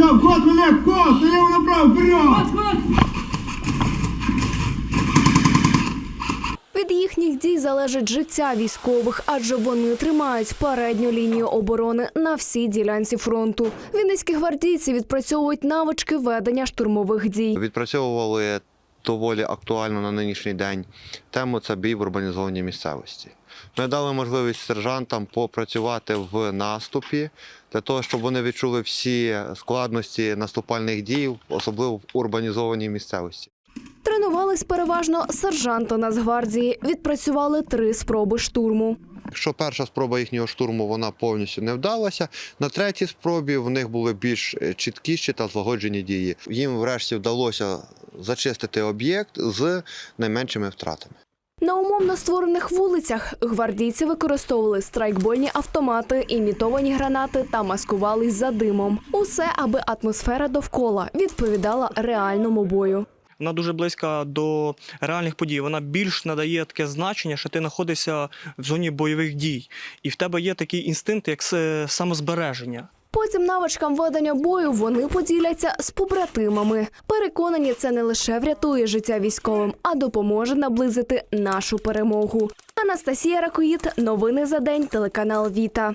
Все, вход, Олег, вход! Налево направо, вперед! Від їхніх дій залежить життя військових, адже вони тримають передню лінію оборони на всій ділянці фронту. Вінницькі гвардійці відпрацьовують навички ведення штурмових дій. Відпрацьовували доволі актуально на нинішній день тему це бій в урбанізованій місцевості. Ми дали можливість сержантам попрацювати в наступі для того, щоб вони відчули всі складності наступальних дій, особливо в урбанізованій місцевості. Тренувались переважно сержанти Нацгвардії. Відпрацювали три спроби штурму. Якщо перша спроба їхнього штурму вона повністю не вдалася, на третій спробі в них були більш чіткіші та злагоджені дії. Їм врешті вдалося зачистити об'єкт з найменшими втратами. На умовно створених вулицях гвардійці використовували страйкбольні автомати, імітовані гранати та маскувались за димом. Усе, аби атмосфера довкола відповідала реальному бою. Вона дуже близька до реальних подій. Вона більш надає таке значення, що ти знаходишся в зоні бойових дій, і в тебе є такий інстинкт, як самозбереження. Потім навичкам ведення бою вони поділяться з побратимами. Переконані, це не лише врятує життя військовим, а допоможе наблизити нашу перемогу. Анастасія Ракоїд, новини за день, телеканал Віта.